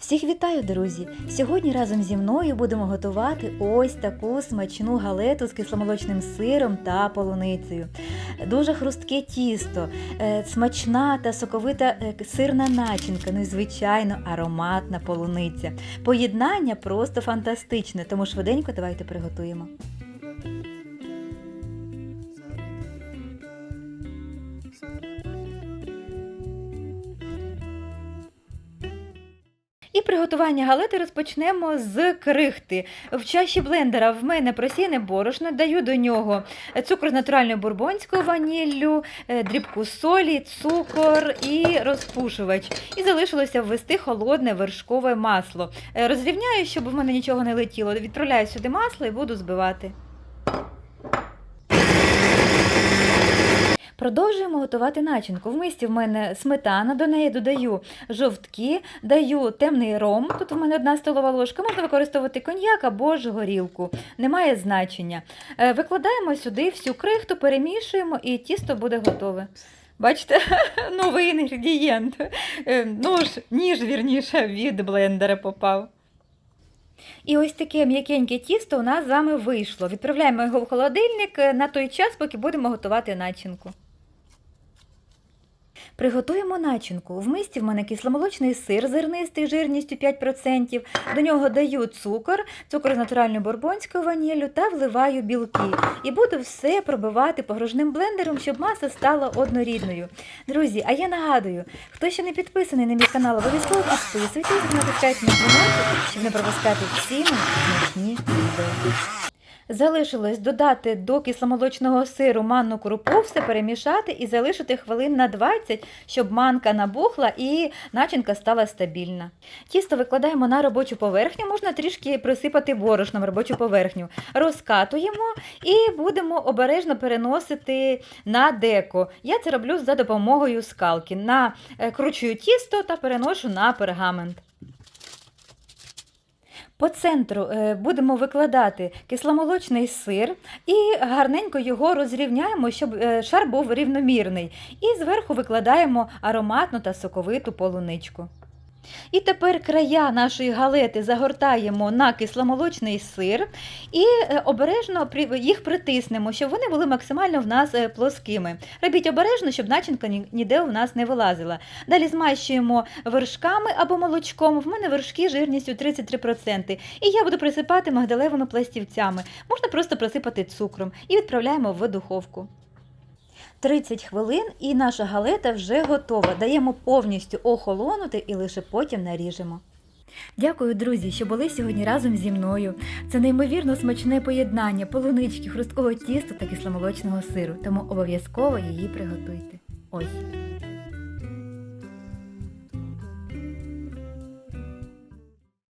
Всіх вітаю, друзі! Сьогодні разом зі мною будемо готувати ось таку смачну галету з кисломолочним сиром та полуницею. Дуже хрустке тісто, е, смачна та соковита е, сирна начинка, ну і звичайно ароматна полуниця. Поєднання просто фантастичне, тому швиденько давайте приготуємо. І приготування галети розпочнемо з крихти. В чаші блендера в мене просіяне борошно, даю до нього цукор з натуральною бурбонською ваніллю, е, дрібку солі, цукор і розпушувач. І залишилося ввести холодне вершкове масло. Е, Розрівняю, щоб в мене нічого не летіло. Відправляю сюди масло і буду збивати. Продовжуємо готувати начинку. В мисті в мене сметана, до неї додаю жовтки, даю темний ром. Тут в мене одна столова ложка. Можна використовувати коньяк або ж горілку, немає значення. Е, Викладаємо сюди всю крихту, перемішуємо і тісто буде готове. Бачите, новий інгредієнт. Е, Нож, ніж вірніше від блендера попав. І ось таке м'якеньке тісто у нас з вами вийшло. Відправляємо його в холодильник е, на той час, поки будемо готувати начинку. Приготуємо начинку. В мисті в мене кисломолочний сир зернистий жирністю 5%. До нього даю цукор, цукор з натуральною бурбонською ваніллю та вливаю білки. І буду все пробивати погружним блендером, щоб маса стала однорідною. Друзі, а я нагадую, хто ще не підписаний на мій канал, обов'язково підписуйтесь, натискайте на дзвіночок, щоб не пропускати всі мої смачні відео. Залишилось додати до кисломолочного сиру манну крупу, все перемішати і залишити хвилин на 20, щоб манка набухла і начинка стала стабільна. Тісто викладаємо на робочу поверхню, можна трішки присипати борошном робочу поверхню. Розкатуємо і будемо обережно переносити на деко. Я це роблю за допомогою скалки. Накручую тісто та переношу на пергамент. По центру е, будемо викладати кисломолочний сир і гарненько його розрівняємо, щоб е, шар був рівномірний. І зверху викладаємо ароматну та соковиту полуничку. І тепер края нашої галети загортаємо на кисломолочний сир і е, обережно їх притиснемо, щоб вони були максимально в нас е, плоскими. Робіть обережно, щоб начинка ніде у нас не вилазила. Далі змащуємо вершками або молочком. В мене вершки жирністю 33%. І я буду присипати мигдалевими пластівцями. Можна просто присипати цукром і відправляємо в духовку. 30 хвилин і наша галета вже готова. Даємо повністю охолонути і лише потім наріжемо. Дякую, друзі, що були сьогодні разом зі мною. Це неймовірно смачне поєднання полунички, хрусткого тісту та кисломолочного сиру, тому обов'язково її приготуйте. Ось.